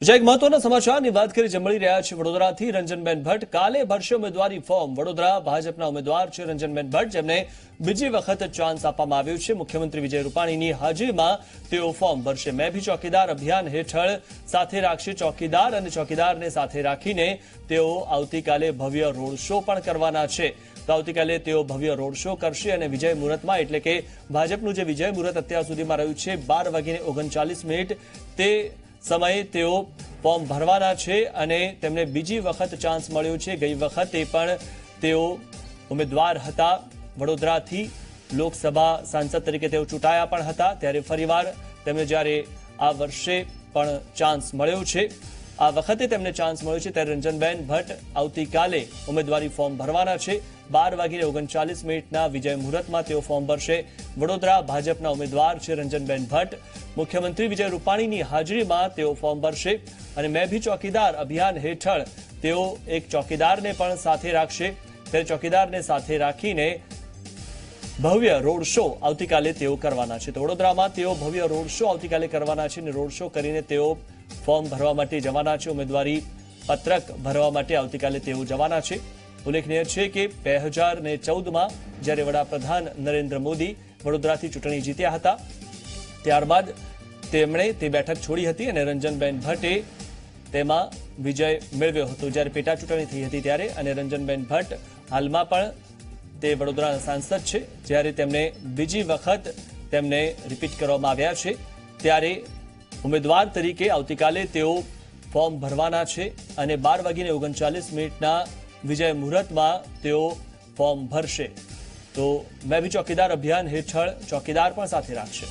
એક મહત્વના સમાચારની વાત કરી, જે મળી રહ્યા છે વડોદરાથી, રંજનબેન ભટ્ટ. કાલે ભરશે ઉમેદવારી ફોર્મ. વડોદરા ભાજપના ઉમેદવાર છે રંજનબેન ભટ્ટ, જેમને બીજી વખત ચાન્સ આપવામાં આવ્યું છે. મુખ્યમંત્રી વિજય રૂપાણીની હાજરીમાં તેઓ ફોર્મ ભરશે. મેં ભી ચોકીદાર અભિયાન હેઠળ સાથે રાખશે ચોકીદાર અને ચોકીદારને સાથે રાખીને તેઓ આવતીકાલે ભવ્ય રોડ શો પણ કરવાના છે. તો આવતીકાલે તેઓ ભવ્ય રોડ શો કરશે અને વિજય મુહૂર્તમાં, એટલે કે ભાજપનું જે વિજય મુહૂર્ત અત્યાર સુધીમાં રહ્યું છે, બાર વાગીને ઓગણચાલીસ મિનિટ, તે સમયે તેઓ ફોર્મ ભરવાના છે અને તેમને બીજી વખત ચાન્સ મળ્યો છે. ગઈ વખતે પણ તેઓ ઉમેદવાર હતા. વડોદરાથી લોકસભા સાંસદ તરીકે તેઓ ચૂંટાયા પણ હતા. ત્યારે ફરીવાર તેમને જ્યારે આ વર્ષે પણ ચાન્સ મળ્યો છે. આ વખતે તેમને ચાન્સ મળ્યો છે. ત્યારે રંજનબેન ભટ્ટ આવતીકાલે ઉમેદવારી ફોર્મ ભરવાના છે. બાર વાગીને ઓગણચાલીસ મિનિટના વિજય મુહૂર્તમાં તેઓ ફોર્મ ભરશે. વડોદરા ભાજપના ઉમેદવાર છે રંજનબેન ભટ્ટ. મુખ્યમંત્રી વિજય રૂપાણીની હાજરીમાં તેઓ ફોર્મ ભરશે. અને મેં ભી ચોકીદાર અભિયાન હેઠળ તેઓ એક ચોકીદારને પણ સાથે રાખશે. ત્યારે ચોકીદારને સાથે રાખીને ભવ્ય રોડ શો આવતીકાલે તેઓ કરવાના છે. તો વડોદરામાં તેઓ ભવ્ય રોડ શો આવતીકાલે કરવાના છે અને રોડ શો કરીને તેઓ ફોર્મ ભરવા માટે જવાના છે, ઉમેદવારી પત્રક ભરવા માટે આવતીકાલે તેઓ જવાના છે. ઉલ્લેખનીય છે કે બે હજાર ને ચૌદમાં જ્યારે વડાપ્રધાન નરેન્દ્ર મોદી વડોદરાથી ચૂંટણી જીત્યા હતા, ત્યારબાદ તેમણે તે બેઠક છોડી હતી અને રંજનબેન ભટ્ટે તેમાં વિજય મેળવ્યો હતો. જ્યારે પેટા ચૂંટણી થઈ હતી ત્યારે અને રંજનબેન ભટ્ટ હાલમાં પણ તે વડોદરાના સાંસદ છે. જ્યારે તેમને બીજી વખત તેમને રિપીટ કરવામાં આવ્યા છે, ત્યારે ઉમેદવાર તરીકે આવતીકાલે તેઓ ફોર્મ ભરવાના છે અને બાર વાગીને ઓગણચાલીસ મિનિટના વિજય મુહૂર્તમાં તેઓ ફોર્મ ભરશે. તો મેં બી ચોકીદાર અભિયાન હેઠળ ચોકીદાર પણ સાથે રાખશે.